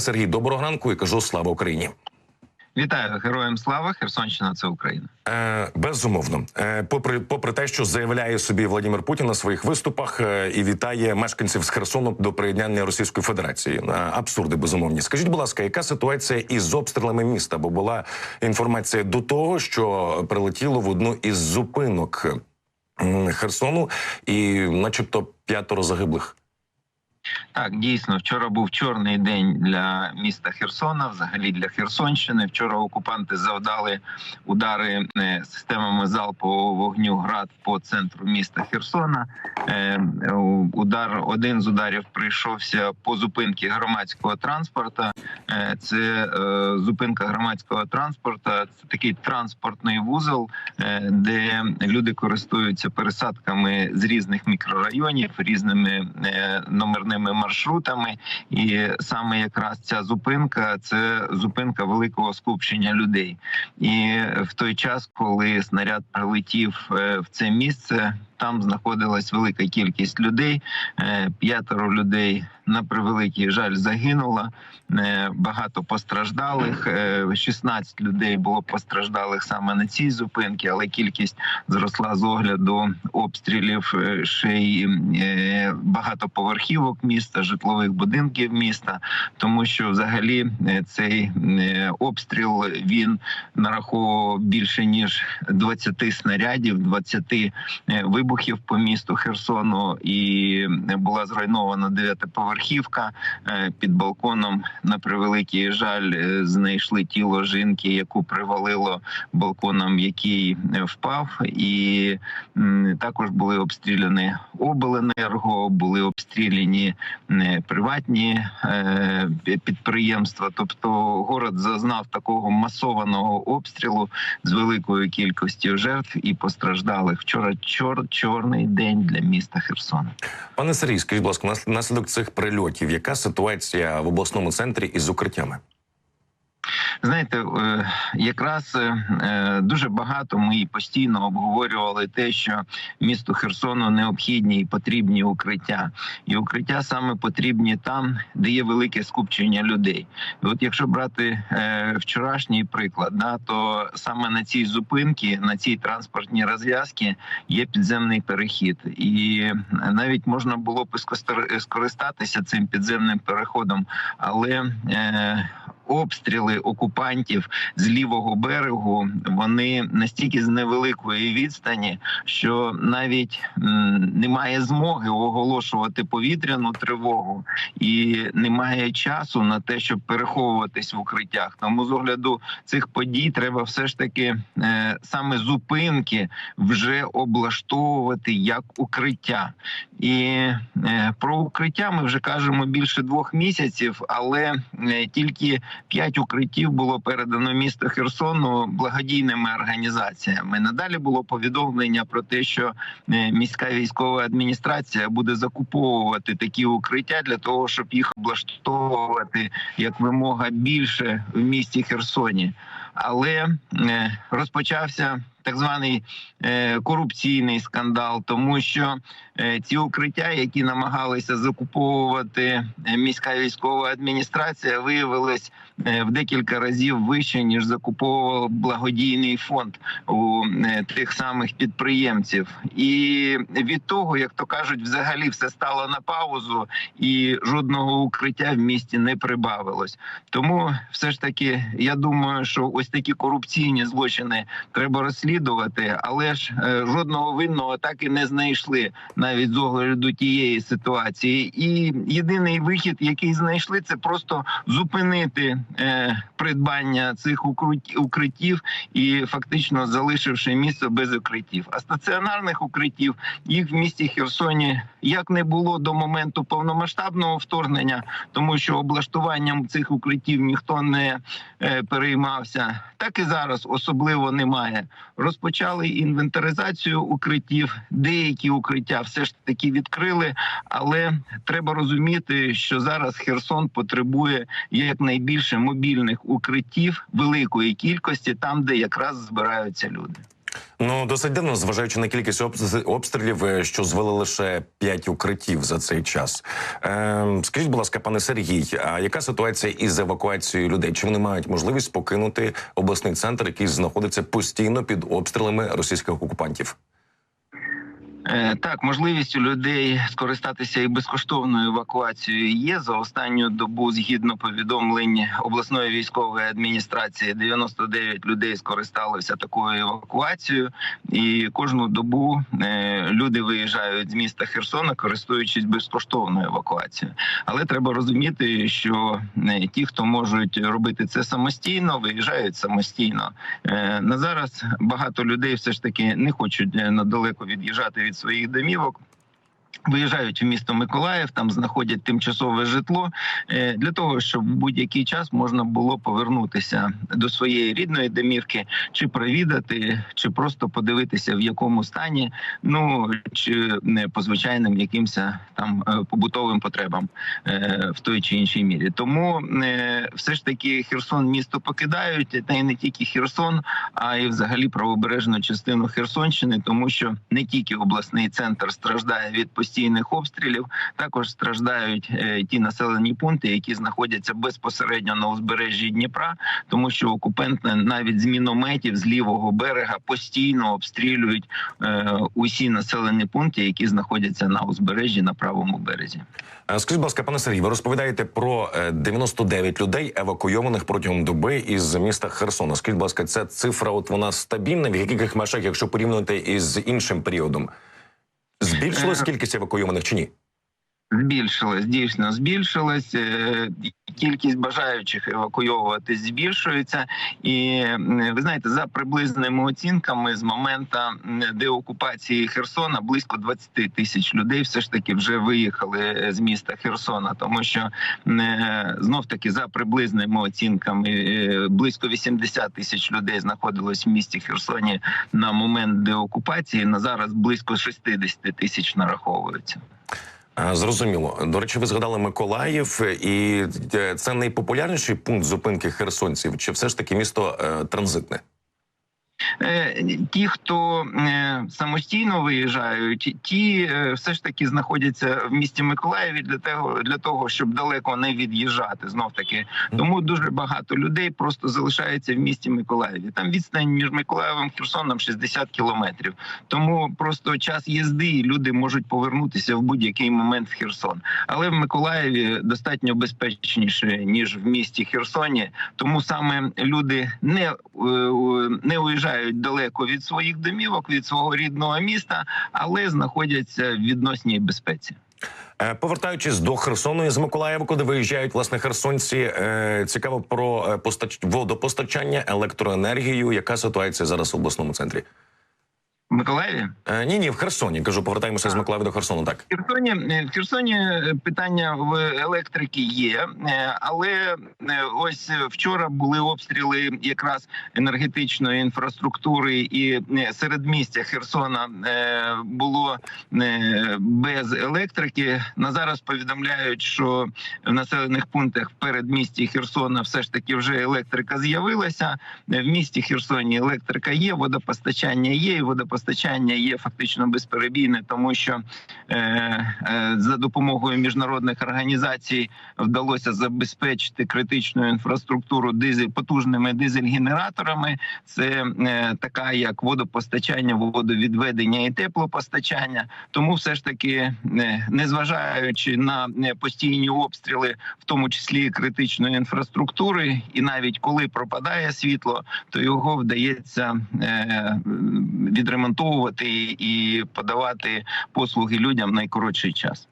Сергій, доброго ранку і кажу слава Україні. Вітаю героям слава! Херсонщина це Україна. Е, безумовно, е, попри попри те, що заявляє собі Владимир Путін на своїх виступах е, і вітає мешканців з Херсону до приєднання Російської Федерації. Е, абсурди безумовні. Скажіть, будь ласка, яка ситуація із обстрілами міста? Бо була інформація до того, що прилетіло в одну із зупинок Херсону, і, начебто, п'ятеро загиблих. Так, дійсно, вчора був чорний день для міста Херсона, взагалі для Херсонщини. Вчора окупанти завдали удари е, системами залпового вогню град по центру міста Херсона. Е, Удар один з ударів прийшовся по зупинці громадського транспорту. Е, Це е, зупинка громадського транспорту. Це такий транспортний вузол, е, де люди користуються пересадками з різних мікрорайонів, різними е, номерними маршрутами. І саме якраз ця зупинка це зупинка великого скупчення людей. І в той час, коли снаряд прилетів е, в це місце. Там знаходилась велика кількість людей. Е, П'ятеро людей на превеликий жаль загинуло. Е, Багато постраждалих. Е, 16 людей було постраждалих саме на цій зупинці, але кількість зросла з огляду обстрілів е, ще й е, багатоповерхівок міста, житлових будинків міста, тому що взагалі е, цей е, обстріл він нараховував більше ніж 20 снарядів, 20 е, вибухів по місту Херсону, і була зруйнована дев'ятиповерхівка Е, під балконом. На превеликий жаль, е, знайшли тіло жінки, яку привалило балконом, який е, впав, і також були обстріляні обленерго, були обстріляні приватні підприємства. Тобто, город зазнав такого масованого обстрілу з великою кількістю жертв і постраждалих. Вчора чор чорний день для міста Херсона. Пане Сергій, скажіть, будь ласка, наслідок цих прильотів, яка ситуація в обласному центрі із укриттями? Знаєте, е, якраз е, е, дуже багато ми постійно обговорювали те, що місту Херсону необхідні і потрібні укриття, і укриття саме потрібні там, де є велике скупчення людей. І от якщо брати вчорашній приклад, да, то саме на цій зупинці, на цій транспортній розв'язці є підземний перехід, і навіть можна було б скористатися цим підземним переходом, але обстріли окупантів з лівого берегу вони настільки з невеликої відстані, що навіть немає змоги оголошувати повітряну тривогу, і немає часу на те, щоб переховуватись в укриттях. Тому з огляду цих подій треба все ж таки е, саме зупинки вже облаштовувати як укриття. І е, про укриття ми вже кажемо більше двох місяців, але е, тільки п'ять укриттів було передано місто Херсону благодійними організаціями. Надалі було повідомлення про те, що е, міська військова адміністрація буде закуповувати такі укриття для того, щоб їх облаштовувати як вимога більше в місті Херсоні. Але е, розпочався так званий е, корупційний скандал, тому що е, ці укриття, які намагалися закуповувати е, міська військова адміністрація, виявились е, в декілька разів вище ніж закуповував благодійний фонд у тих самих підприємців. І від того, як то кажуть, взагалі все стало на паузу, і жодного укриття в місті не прибавилось. Тому все ж таки, я думаю, що ось такі корупційні злочини треба розслідувати, але ж е, жодного винного так і не знайшли навіть з огляду тієї ситуації. І єдиний вихід, який знайшли, це просто зупинити е, придбання цих укриттів і фактично залишивши місто без укриттів. А стаціонарних укриттів їх в місті Херсоні як не було до моменту повномасштабного вторгнення, тому що облаштуванням цих укриттів ніхто не е, переймався. Так і зараз особливо немає. Розпочали інвентаризацію укриттів. Деякі укриття все ж таки відкрили, але треба розуміти, що зараз Херсон потребує якнайбільше мобільних укриттів великої кількості, там де якраз збираються люди. Ну досить дивно, зважаючи на кількість обс- обстрілів, е, що звели лише п'ять укриттів за цей час. Е, скажіть, будь ласка, пане Сергій, а яка ситуація із евакуацією людей? Чи вони мають можливість покинути обласний центр, який знаходиться постійно під обстрілами російських окупантів? Е, Так, можливість у людей скористатися і безкоштовною евакуацією є за останню добу. Згідно повідомлень обласної військової адміністрації, 99 людей скористалися такою евакуацією, і кожну добу е, люди виїжджають з міста Херсона, користуючись безкоштовною евакуацією. Але треба розуміти, що е, ті, хто можуть робити це самостійно, виїжджають самостійно. На зараз багато людей все ж таки не хочуть надалеко від'їжджати від своїх домівок. Виїжджають в місто Миколаїв, там знаходять тимчасове житло е, для того, щоб в будь-який час можна було повернутися до своєї рідної домівки, чи провідати, чи просто подивитися, в якому стані, ну чи не по звичайним якимось там е, побутовим потребам е, в той чи іншій мірі. Тому все ж таки Херсон місто покидають, та й не тільки Херсон, а й взагалі правобережну частину Херсонщини, тому що не тільки обласний центр страждає від постійних обстрілів, також страждають е, ті населені пункти, які знаходяться безпосередньо на узбережжі Дніпра, тому що окупанти навіть з мінометів з лівого берега постійно обстрілюють е, усі населені пункти, які знаходяться на узбережжі на правому березі. Е, Скажіть, будь ласка, пане Сергій, ви розповідаєте про е, 99 людей, евакуйованих протягом доби із міста Херсона. Скажіть, будь ласка, ця цифра, от вона стабільна, в яких межах, якщо порівнювати із іншим періодом? Збільшилась Е, кількість евакуйованих чи ні? Збільшилась, дійсно збільшилась. Е, Кількість бажаючих евакуйовуватись збільшується, і ви знаєте, за приблизними оцінками з моменту деокупації Херсона близько 20 тисяч людей все ж таки вже виїхали е, з міста Херсона, тому що знов таки за приблизними оцінками е, близько 80 тисяч людей знаходилось в місті Херсоні на момент деокупації. На зараз близько 60 тисяч нараховується. Е, Зрозуміло. До речі, ви згадали Миколаїв, і е, це найпопулярніший пункт зупинки херсонців, чи все ж таки місто е, транзитне? Е, Ті, хто е, самостійно виїжджають, ті е, все ж таки знаходяться в місті Миколаєві для того, для того, щоб далеко не від'їжджати. Знов таки, тому дуже багато людей просто залишається в місті Миколаєві. Там відстань між Миколаєвим і Херсоном 60 кілометрів. Тому просто час їзди, і люди можуть повернутися в будь-який момент в Херсон. Але в Миколаєві достатньо безпечніше ніж в місті Херсоні. Тому саме люди не, не уїжджають далеко від своїх домівок, від свого рідного міста, але знаходяться в відносній безпеці. Е, Повертаючись до Херсону із Миколаєва, куди виїжджають власне херсонці, е, цікаво про е, водопостачання, електроенергію. Яка ситуація зараз в обласному центрі? Миколаєві Е, Ні, ні, в Херсоні. Кажу, повертаємося з Миколаєва до Херсону. Так. в Херсоні е, в Херсоні е, питання в електрики є, але ось вчора були обстріли якраз енергетичної інфраструктури, і е, середмістя Херсона було без електрики. На зараз повідомляють, що в населених пунктах в передмісті Херсона все ж таки вже електрика з'явилася. В місті Херсоні електрика є, водопостачання є, і водопостачання є фактично безперебійне, тому що е, е, за допомогою міжнародних організацій вдалося забезпечити критичну інфраструктуру дизель потужними дизель-генераторами. Це е, така як водопостачання, водовідведення і теплопостачання. Тому все ж таки, е, незважаючи на е, постійні обстріли, в тому числі критичної інфраструктури, і навіть коли пропадає світло, то його вдається е, відремонтовувати і подавати послуги людям в найкоротший час.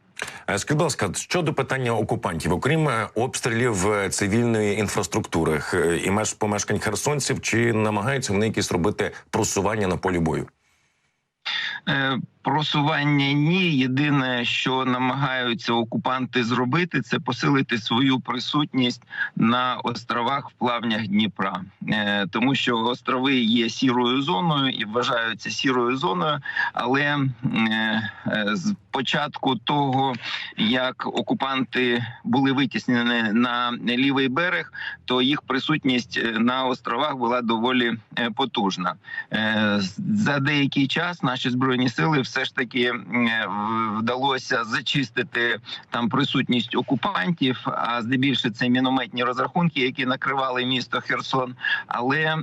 Е, Скажіть, будь ласка, щодо питання окупантів, окрім е, обстрілів е, цивільної інфраструктури і меж помешкань херсонців, чи намагаються вони якісь робити просування на полі бою? Е, Просування ні. Єдине, що намагаються окупанти зробити, це посилити свою присутність на островах в плавнях Дніпра, Е, тому що острови є сірою зоною і вважаються сірою зоною, але е, з початку того, як окупанти були витіснені на лівий берег, то їх присутність е, на островах була доволі е, потужна. Е, За деякий час наші збройні сили все ж таки вдалося зачистити там присутність окупантів. А здебільше це мінометні розрахунки, які накривали місто Херсон. Але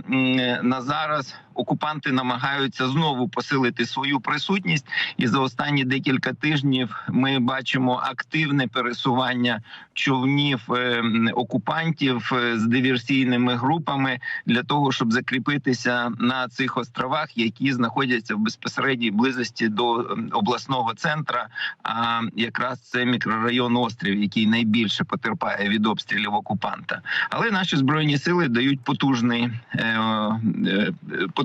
на зараз окупанти намагаються знову посилити свою присутність, і за останні декілька тижнів ми бачимо активне пересування човнів е, окупантів е, з диверсійними групами для того, щоб закріпитися на цих островах, які знаходяться в безпосередній близості до обласного центра. А якраз це мікрорайон острів, який найбільше потерпає від обстрілів окупанта. Але наші збройні сили дають потужний е, е,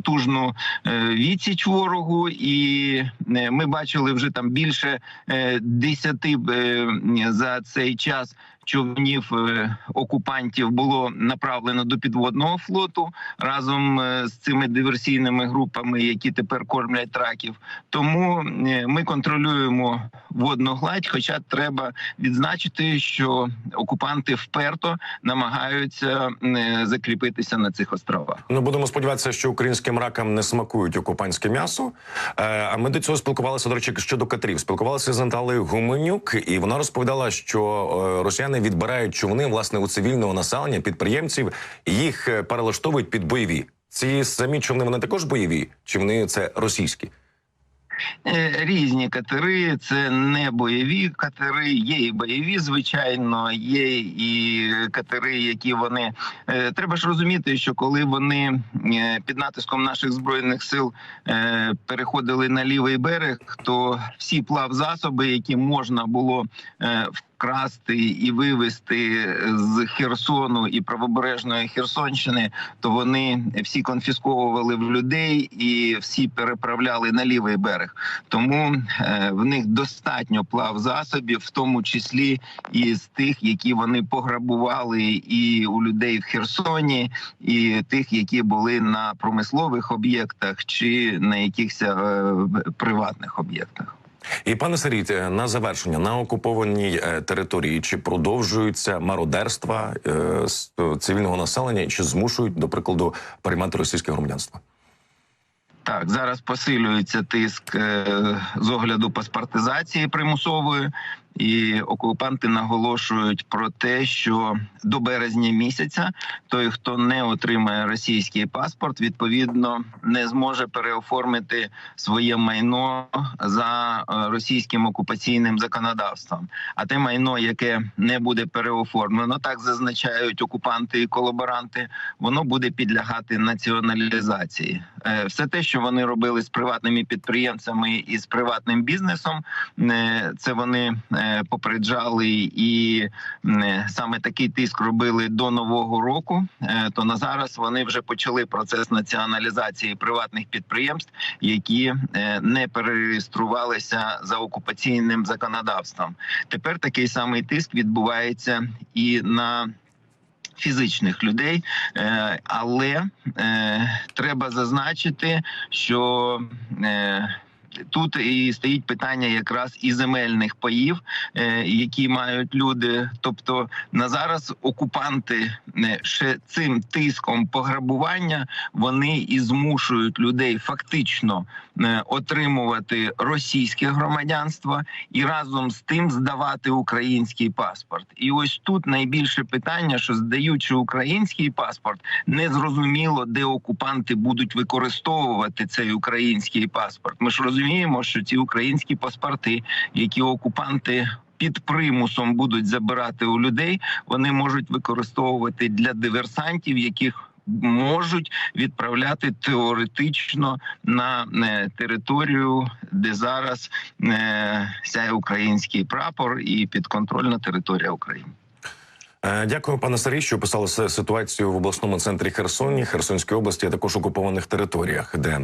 потужну е, відсіч ворогу, і е, ми бачили вже там більше е, десяти за цей час. Човнів е, окупантів було направлено до підводного флоту разом е, з цими диверсійними групами, які тепер кормлять раків. Тому е, ми контролюємо водну гладь. Хоча треба відзначити, що окупанти вперто намагаються закріпитися на цих островах. Ну будемо сподіватися, що українським ракам не смакують окупантське м'ясо. А ми до цього спілкувалися, до речі, щодо катерів. Спілкувалися з Наталею Гуменюк, і вона розповідала, що е, росіяни відбирають човни власне у цивільного населення, підприємців, їх е, перелаштовують під бойові. Ці самі човни вони також бойові, чи вони це російські? Е, Різні катери, це не бойові катери, є і бойові, звичайно, є і катери, які вони Е, треба ж розуміти, що коли вони під натиском наших збройних сил переходили на лівий берег, то всі плавзасоби, які можна було е, вкрасти і вивезти з Херсону і правобережної Херсонщини, то вони всі конфісковували в людей і всі переправляли на лівий берег. Тому е, в них достатньо плав засобів, в тому числі і з тих, які вони пограбували і у людей в Херсоні, і тих, які були на промислових об'єктах чи на якихось е, приватних об'єктах. І пане Сергій, е, на завершення на окупованій е, території чи продовжуються мародерства е, цивільного населення, чи змушують, до прикладу, приймати російське громадянство? Так, зараз посилюється тиск з огляду паспортизації примусової, і окупанти наголошують про те, що до березня місяця той, хто не отримає російський паспорт, відповідно не зможе переоформити своє майно за е, російським окупаційним законодавством. А те майно, яке не буде переоформлено, так зазначають окупанти і колаборанти, воно буде підлягати націоналізації. Е, Все те, що вони робили з приватними підприємцями і з приватним бізнесом, е, це вони попереджали і е, саме такий тиск робили до нового року. Е, То на зараз вони вже почали процес націоналізації приватних підприємств, які е, не перереєструвалися за окупаційним законодавством. Тепер такий самий тиск відбувається і на фізичних людей, е, але е, треба зазначити, що е, Тут і стоїть питання якраз і земельних паїв, е, які мають люди. Тобто на зараз окупанти е, ще цим тиском пограбування вони і змушують людей фактично е, отримувати російське громадянство і разом з тим здавати український паспорт. І ось тут найбільше питання, що здаючи український паспорт, не зрозуміло, де окупанти будуть використовувати цей український паспорт. Ми ж розуміємо, що ці українські паспорти, які окупанти. Під примусом будуть забирати у людей, вони можуть використовувати для диверсантів, яких можуть відправляти теоретично на е, територію, де зараз е, сяє український прапор і підконтрольна територія України. Е, Дякую, пане Сергій, що описали ситуацію в обласному центрі Херсоні, Херсонської області, а також окупованих територіях, де